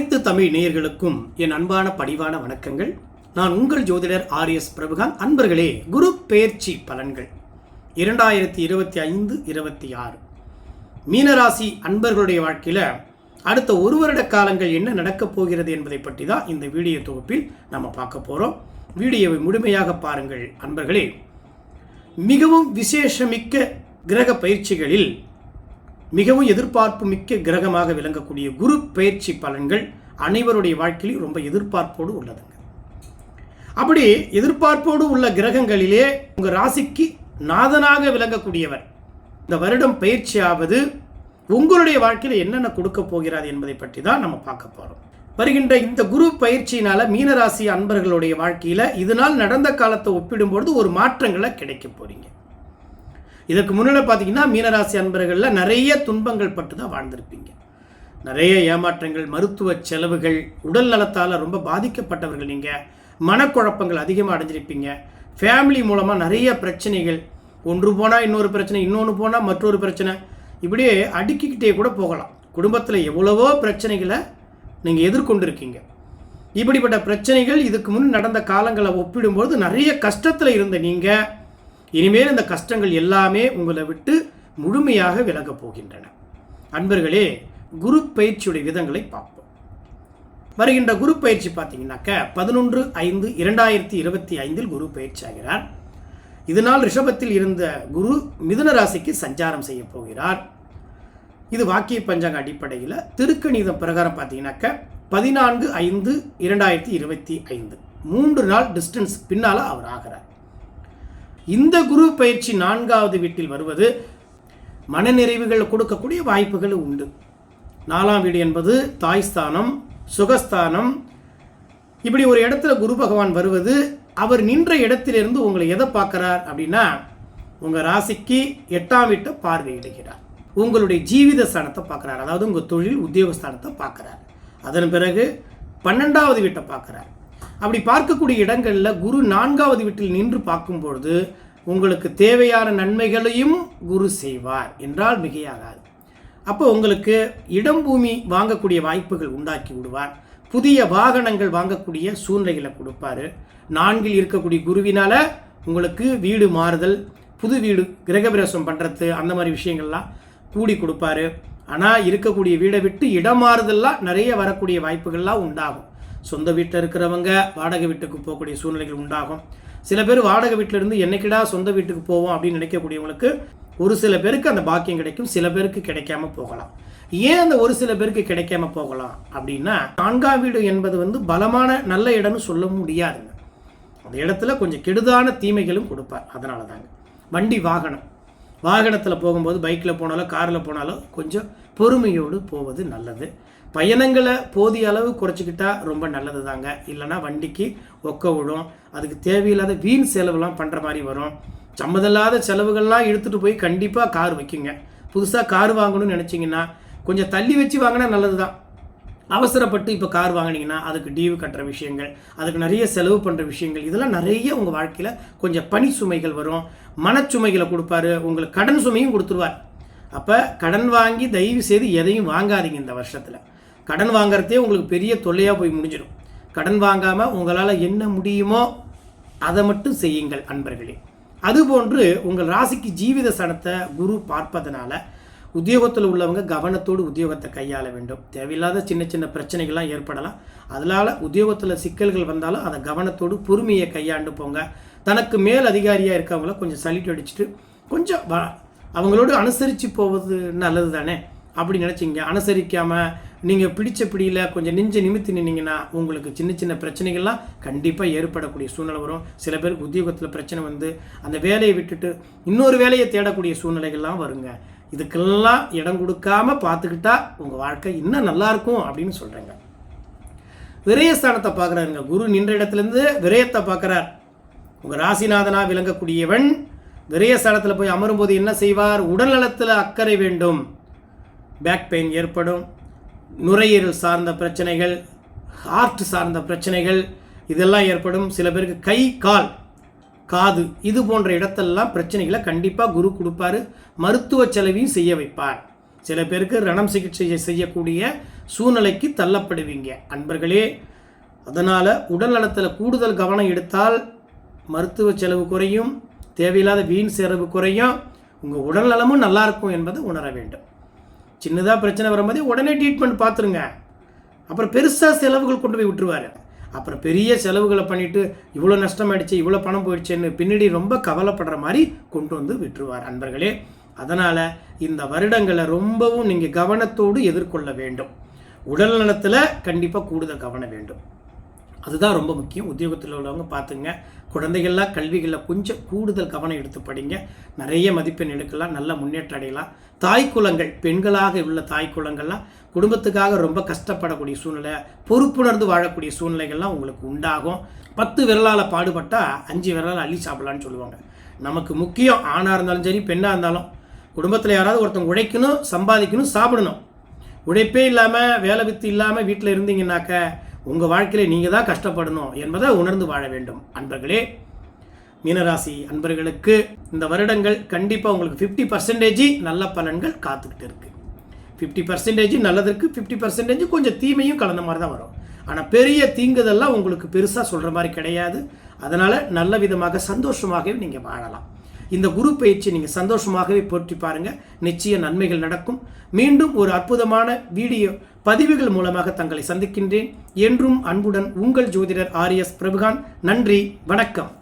அனைத்து தமிழ் நேயர்களுக்கும் என் அன்பான படிவான வணக்கங்கள். நான் உங்கள் ஜோதிடர் ஆர் எஸ் பிரபுகாந்த் அன்பர்களே குரு பெயர்ச்சி பலன்கள். இரண்டாயிரத்தி இருபத்தி ஐந்து இருபத்தி ஆறு. மீனராசி அன்பர்களுடைய வாழ்க்கையில் அடுத்த ஒரு வருட காலங்கள் என்ன நடக்கப் போகிறது என்பதை பற்றி தான் இந்த வீடியோ தொகுப்பில் நம்ம பார்க்க போகிறோம் வீடியோவை முழுமையாக பாருங்கள் அன்பர்களே. மிகவும் விசேஷமிக்க கிரக பயிற்சிகளில் மிகவும் எதிர்பார்ப்பு மிக்க கிரகமாக விளங்கக்கூடிய குரு பயிற்சி பலன்கள் அனைவருடைய வாழ்க்கையிலும் ரொம்ப எதிர்பார்ப்போடு உள்ளதுங்க. அப்படி எதிர்பார்ப்போடு உள்ள கிரகங்களிலே உங்கள் ராசிக்கு நாதனாக விளங்கக்கூடியவர். இந்த வருடம் பயிற்சியாவது உங்களுடைய வாழ்க்கையில் என்னென்ன கொடுக்க போகிறார் என்பதை பற்றி தான் நம்ம பார்க்க போகிறோம் வருகின்ற இந்த குரு பயிற்சியினால் மீனராசி அன்பர்களுடைய வாழ்க்கையில் இதனால் நடந்த காலத்தை ஒப்பிடும்பொழுது ஒரு மாற்றங்களை கிடைக்க போகிறீங்க இதற்கு முன்னால் பார்த்தீங்கன்னா மீனராசி அன்பர்களில் நிறைய துன்பங்கள் பட்டு தான் வாழ்ந்திருப்பீங்க. நிறைய ஏமாற்றங்கள் மருத்துவ செலவுகள் உடல் நலத்தால் ரொம்ப பாதிக்கப்பட்டவர்கள் நீங்கள் மனக்குழப்பங்கள் அதிகமாக அடைஞ்சிருப்பீங்க. ஃபேமிலி மூலமாக நிறைய பிரச்சனைகள் ஒன்று போனால் இன்னொரு பிரச்சனை இன்னொன்று போனால் மற்றொரு பிரச்சனை இப்படியே அடுக்கிக்கிட்டே கூட போகலாம். குடும்பத்தில் எவ்வளவோ பிரச்சனைகளை நீங்கள் எதிர்கொண்டிருக்கீங்க. இப்படிப்பட்ட பிரச்சனைகள் இதுக்கு முன் நடந்த காலங்களை ஒப்பிடும்போது நிறைய கஷ்டத்தில் இருந்த நீங்கள் இனிமேல் இந்த கஷ்டங்கள் எல்லாமே உங்களை விட்டு முழுமையாக விலகப் போகின்றன. அன்பர்களே குரு பயிற்சியுடைய விதங்களை பார்ப்போம். வருகின்ற குரு பயிற்சி பார்த்தீங்கன்னாக்க பதினொன்று ஐந்து இரண்டாயிரத்தி இருபத்தி ஐந்தில் குரு பயிற்சி ஆகிறார். இதனால் ரிஷபத்தில் இருந்த குரு மிதுன ராசிக்கு சஞ்சாரம் செய்ய போகிறார். இது வாக்கிய பஞ்சாங்க அடிப்படையில் திருக்கணிதம் பிரகாரம் பார்த்தீங்கன்னாக்க பதினான்கு ஐந்து இரண்டாயிரத்தி இருபத்தி ஐந்து. மூன்று நாள் டிஸ்டன்ஸ் பின்னால் அவர் ஆகிறார். இந்த குரு பயிற்சி நான்காவது வீட்டில் வருவது மனநிறைவுகள் கொடுக்கக்கூடிய வாய்ப்புகள் உண்டு. நாலாம் வீடு என்பது தாய்ஸ்தானம் சுகஸ்தானம். இப்படி ஒரு இடத்துல குரு பகவான் வருவது அவர் நின்ற இடத்திலிருந்து உங்களை எதை பார்க்குறார் அப்படின்னா உங்கள் ராசிக்கு எட்டாம் வீட்டை பார்வையிடுகிறார். உங்களுடைய ஜீவித ஸ்தானத்தை பார்க்குறார். அதாவது உங்கள் தொழில் உத்தியோகஸ்தானத்தை பார்க்குறார். அதன் பிறகு பன்னெண்டாவது வீட்டை பார்க்குறார். அப்படி பார்க்கக்கூடிய இடங்களில் குரு நான்காவது வீட்டில் நின்று பார்க்கும்பொழுது உங்களுக்கு தேவையான நன்மைகளையும் குரு செய்வார் என்றால் மிகையாகாது. அப்போ உங்களுக்கு இடம் பூமி வாங்கக்கூடிய வாய்ப்புகள் உண்டாக்கி விடுவார். புதிய வாகனங்கள் வாங்கக்கூடிய சூழ்நிலைகளை கொடுப்பார். நான்கில் இருக்கக்கூடிய குருவினால் உங்களுக்கு வீடு மாறுதல் புது வீடு கிரகபிரவேசம் பண்ணுறது அந்த மாதிரி விஷயங்கள்லாம் கூடி கொடுப்பாரு. ஆனால் இருக்கக்கூடிய வீடை விட்டு இடம் மாறுதல்லாம் நிறைய வரக்கூடிய வாய்ப்புகள்லாம் உண்டாகும். சொந்த வீட்டில் இருக்கிறவங்க வாடகை வீட்டுக்கு போகக்கூடிய சூழ்நிலைகள் உண்டாகும். சில பேர் வாடகை வீட்டில் இருந்து என்னைக்கிடா சொந்த வீட்டுக்கு போவோம் அப்படின்னு நினைக்கக்கூடியவங்களுக்கு ஒரு சில பேருக்கு அந்த பாக்கியம் கிடைக்கும் சில பேருக்கு கிடைக்காம போகலாம். ஏன் அந்த ஒரு சில பேருக்கு கிடைக்காம போகலாம் அப்படின்னா நான்காம் வீடு என்பது வந்து பலமான நல்ல இடம்னு சொல்ல முடியாதுங்க. அந்த இடத்துல கொஞ்சம் கெடுதான தீமைகளும் கொடுப்பார் அதனால தாங்க. வண்டி வாகனம். வாகனத்தில் போகும்போது பைக்கில் போனாலோ காரில் போனாலோ கொஞ்சம் பொறுமையோடு போவது நல்லது. பயணங்களை போதிய அளவு குறைச்சிக்கிட்டா ரொம்ப நல்லது தாங்க இல்லைனா வண்டிக்கு ஒக்க விடும். அதுக்கு தேவையில்லாத வீண் செலவுலாம் பண்ணுற மாதிரி வரும். சம்மதில்லாத செலவுகள்லாம் எடுத்துகிட்டு போய் கண்டிப்பாக கார் வைக்குங்க. புதுசாக கார் வாங்கணும்னு நினச்சிங்கன்னா கொஞ்சம் தள்ளி வச்சு வாங்கினா நல்லது தான் அவசரப்பட்டு இப்போ கார் வாங்கினீங்கன்னா அதுக்கு டீவு கட்டுற விஷயங்கள் அதுக்கு நிறைய செலவு பண்ணுற விஷயங்கள் இதெல்லாம் நிறைய உங்கள் வாழ்க்கையில் கொஞ்சம் பனி சுமைகள் வரும். மனச்சுமைகளை கொடுப்பாரு. உங்களுக்கு கடன் சுமையும் கொடுத்துருவார். அப்போ கடன் வாங்கி தயவு செய்து எதையும் வாங்காதீங்க இந்த வருஷத்தில். கடன் வாங்குறதே உங்களுக்கு பெரிய தொல்லையாக போய் முடிஞ்சிடும். கடன் வாங்காமல் உங்களால் என்ன முடியுமோ அதை மட்டும் செய்யுங்கள் அன்பர்களே. அதுபோன்று உங்கள் ராசிக்கு ஜீவித சனத்தை குரு பார்ப்பதனால உத்தியோகத்தில் உள்ளவங்க கவனத்தோடு உத்தியோகத்தை கையாள வேண்டும். தேவையில்லாத சின்ன சின்ன பிரச்சனைகள்லாம் ஏற்படலாம். அதனால் உத்தியோகத்தில் சிக்கல்கள் வந்தாலும் அதை கவனத்தோடு பொறுமையை கையாண்டு போங்க. தனக்கு மேல் அதிகாரியாக இருக்கவங்கள கொஞ்சம் சலிட்டு அடிச்சுட்டு கொஞ்சம் அவங்களோடு அனுசரித்து போவது நல்லது தானே அப்படி நினச்சிங்க. அனுசரிக்காமல் நீங்கள் பிடிச்ச பிடியில் கொஞ்சம் நெஞ்ச நிமித்தி நின்னீங்கன்னா உங்களுக்கு சின்ன சின்ன பிரச்சனைகள்லாம் கண்டிப்பாக ஏற்படக்கூடிய சூழ்நிலை வரும். சில பேருக்கு உத்தியோகத்தில் பிரச்சனை வந்து அந்த வேலையை விட்டுட்டு இன்னொரு வேலையை தேடக்கூடிய சூழ்நிலைகள்லாம் வருங்க. இதுக்கெல்லாம் இடம் கொடுக்காம பார்த்துக்கிட்டா உங்கள் வாழ்க்கை இன்னும் நல்லாயிருக்கும் அப்படின்னு சொல்கிறேங்க விரயஸ்தானத்தை பார்க்குறாருங்க. குரு நின்ற இடத்துலேருந்து விரயத்தை பார்க்குறார். உங்கள் ராசிநாதனாக விளங்கக்கூடியவன் விரயஸ்தானத்தில் போய் அமரும்போது என்ன செய்வார்? உடல்நலத்தில் அக்கறை வேண்டும். பேக் பெயின் ஏற்படும் நுரையீரல் சார்ந்த பிரச்சனைகள் ஹார்ட் சார்ந்த பிரச்சனைகள் இதெல்லாம் ஏற்படும். சில பேருக்கு கை கால் காது இது போன்ற இடத்தெல்லாம் பிரச்சனைகளை கண்டிப்பாக குரு கொடுப்பாரு. மருத்துவ செலவையும் செய்ய வைப்பார். சில பேருக்கு ரணம் சிகிச்சை செய்யக்கூடிய சூழ்நிலைக்கு தள்ளப்படுவீங்க. அன்பர்களே அதனால் உடல் நலத்தில் கூடுதல் கவனம் எடுத்தால் மருத்துவ செலவு குறையும் தேவையில்லாத வீண் செலவு குறையும். உங்கள் உடல் நலமும் நல்லா இருக்கும் என்பதை உணர வேண்டும். சின்னதாக பிரச்சனை வரும்போதே உடனே ட்ரீட்மெண்ட் பார்த்துருங்க. அப்புறம் பெருசாக செலவுகள் கொண்டு போய் விட்டுருவார். அப்புறம் பெரிய செலவுகளை பண்ணிவிட்டு இவ்வளோ நஷ்டமாயிடுச்சு இவ்வளோ பணம் போயிடுச்சுன்னு பின்னாடி ரொம்ப கவலைப்படுற மாதிரி கொண்டு வந்து விட்டுருவார் அன்பர்களே. அதனால் இந்த வருடங்களை ரொம்பவும் நீங்கள் கவனத்தோடு எதிர்கொள்ள வேண்டும். உடல் நலத்தில் கண்டிப்பாக கூடுதல் கவனம் வேண்டும். அதுதான் ரொம்ப முக்கியம். உத்தியோகத்தில் உள்ளவங்க பார்த்துங்க. குழந்தைகள்லாம் கல்விகளில் கொஞ்சம் கூடுதல் கவனம் எடுத்து படிங்க. நிறைய மதிப்பெண் எடுக்கலாம் நல்ல முன்னேற்றம் அடையலாம். தாய் குலங்கள் பெண்களாக உள்ள தாய் குலங்கள்லாம் குடும்பத்துக்காக ரொம்ப கஷ்டப்படக்கூடிய சூழ்நிலை பொறுப்புணர்ந்து வாழக்கூடிய சூழ்நிலைகள்லாம் உங்களுக்கு உண்டாகும். பத்து விரலால் பாடுபட்டால் அஞ்சு விரலால் அள்ளி சாப்பிடலான்னு சொல்லுவாங்க. நமக்கு முக்கியம் ஆணாக இருந்தாலும் சரி பெண்ணாக இருந்தாலும். குடும்பத்தில் யாராவது ஒருத்தவங்க உழைக்கணும் சம்பாதிக்கணும் சாப்பிடணும். உழைப்பே இல்லாமல் வேலை வித்து இல்லாமல் வீட்டில் இருந்தீங்கன்னாக்க உங்கள் வாழ்க்கையில் நீங்கள் தான் கஷ்டப்படணும் என்பதை உணர்ந்து வாழ வேண்டும். அன்பர்களே மீனராசி அன்பர்களுக்கு இந்த வருடங்கள் கண்டிப்பாக உங்களுக்கு ஃபிஃப்டி பர்சன்டேஜ் நல்ல பலன்கள் காத்துக்கிட்டு இருக்கு. ஃபிஃப்டி பர்சன்டேஜ் நல்லதற்கு ஃபிஃப்டி பர்சன்டேஜ் கொஞ்சம் தீமையும் கலந்த மாதிரி தான் வரும். ஆனால் பெரிய தீங்குதெல்லாம் உங்களுக்கு பெருசாக சொல்கிற மாதிரி கிடையாது. அதனால் நல்ல விதமாக சந்தோஷமாகவே நீங்கள் வாழலாம். இந்த குரு பயிற்சி நீங்கள் சந்தோஷமாகவே போற்றி பாருங்கள் நிச்சய நன்மைகள் நடக்கும். மீண்டும் ஒரு அற்புதமான வீடியோ பதிவுகள் மூலமாக தங்களை சந்திக்கின்றேன். என்றும் அன்புடன் உங்கள் ஜோதிடர் ஆர் எஸ் பிரபுகான் நன்றி வணக்கம்.